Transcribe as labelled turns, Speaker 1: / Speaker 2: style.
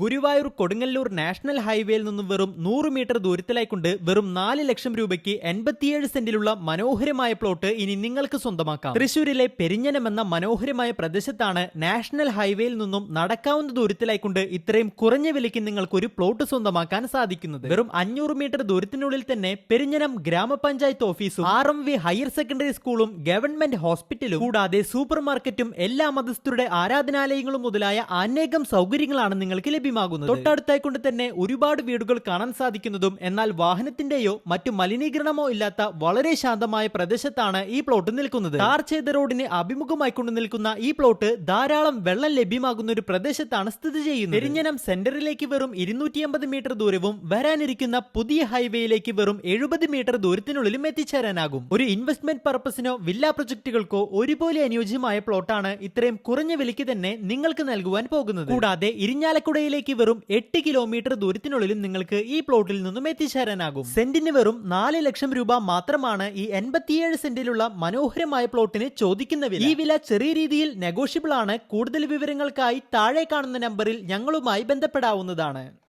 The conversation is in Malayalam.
Speaker 1: ഗുരുവായൂർ കൊടുങ്ങല്ലൂർ നാഷണൽ ഹൈവേയിൽ നിന്നും വെറും നൂറ് മീറ്റർ ദൂരത്തിലായിക്കൊണ്ട് വെറും നാല് ലക്ഷം രൂപയ്ക്ക് എൺപത്തിയേഴ് സെന്റിലുള്ള മനോഹരമായ പ്ലോട്ട് ഇനി നിങ്ങൾക്ക് സ്വന്തമാക്കാം. തൃശൂരിലെ പെരിഞ്ഞനം എന്ന മനോഹരമായ പ്രദേശത്താണ് നാഷണൽ ഹൈവേയിൽ നിന്നും നടക്കാവുന്ന ദൂരത്തിലായിക്കൊണ്ട് ഇത്രയും കുറഞ്ഞ വിലയ്ക്ക് നിങ്ങൾക്ക് ഒരു പ്ലോട്ട് സ്വന്തമാക്കാൻ സാധിക്കുന്നത്. വെറും അഞ്ഞൂറ് മീറ്റർ ദൂരത്തിനുള്ളിൽ തന്നെ പെരിഞ്ഞനം ഗ്രാമപഞ്ചായത്ത് ഓഫീസും R M V higher secondary സ്കൂളും ഗവൺമെന്റ് ഹോസ്പിറ്റലും കൂടാതെ സൂപ്പർ മാർക്കറ്റും എല്ലാ മതസ്ഥരുടെ ആരാധനാലയങ്ങളും മുതലായ അനേകം സൗകര്യങ്ങളാണ് നിങ്ങൾക്ക് ലഭ്യമാകുന്നത്. തൊട്ടടുത്തായി കൊണ്ട് തന്നെ ഒരുപാട് വീടുകൾ കാണാൻ സാധിക്കുന്നതും എന്നാൽ വാഹനത്തിന്റെയോ മറ്റു മലിനീകരണമോ ഇല്ലാത്ത വളരെ ശാന്തമായ പ്രദേശത്താണ് ഈ പ്ലോട്ട് നിൽക്കുന്നത്. കാർ ചെയ്ത റോഡിന് അഭിമുഖമായി കൊണ്ട് നിൽക്കുന്ന ഈ പ്ലോട്ട് ധാരാളം വെള്ളം ലഭ്യമാകുന്ന ഒരു പ്രദേശത്താണ് സ്ഥിതി ചെയ്യുന്നത്. തിരിഞ്ഞനം സെന്ററിലേക്ക് വെറും ഇരുന്നൂറ്റി മീറ്റർ ദൂരവും വരാനിരിക്കുന്ന പുതിയ ഹൈവേയിലേക്ക് വെറും എഴുപത് മീറ്റർ ദൂരത്തിനുള്ളിലും എത്തിച്ചേരാനാകും. ഒരു ഇൻവെസ്റ്റ്മെന്റ് പർപ്പസിനോ വില്ല പ്രൊജക്ടുകൾക്കോ ഒരുപോലെ അനുയോജ്യമായ പ്ലോട്ടാണ് ഇത്രയും കുറഞ്ഞ വിലയ്ക്ക് തന്നെ നിങ്ങൾക്ക് നൽകുവാൻ പോകുന്നത്. കൂടാതെ ഇരിഞ്ഞാലക്കുടയിലേക്ക് വെറും എട്ട് കിലോമീറ്റർ ദൂരത്തിനുള്ളിലും നിങ്ങൾക്ക് ഈ പ്ലോട്ടിൽ നിന്നും എത്തിച്ചേരാനാകും. സെന്റിന് വെറും നാല് ലക്ഷം രൂപ മാത്രമാണ് ഈ എൺപത്തിയേഴ് സെന്റിലുള്ള മനോഹരമായ പ്ലോട്ടിന് ചോദിക്കുന്ന വില. ഈ വില ചെറിയ രീതിയിൽ നെഗോഷ്യബിൾ ആണ്. കൂടുതൽ വിവരങ്ങൾക്കായി താഴെ കാണുന്ന നമ്പറിൽ ഞങ്ങളുമായി ബന്ധപ്പെടാവുന്നതാണ്.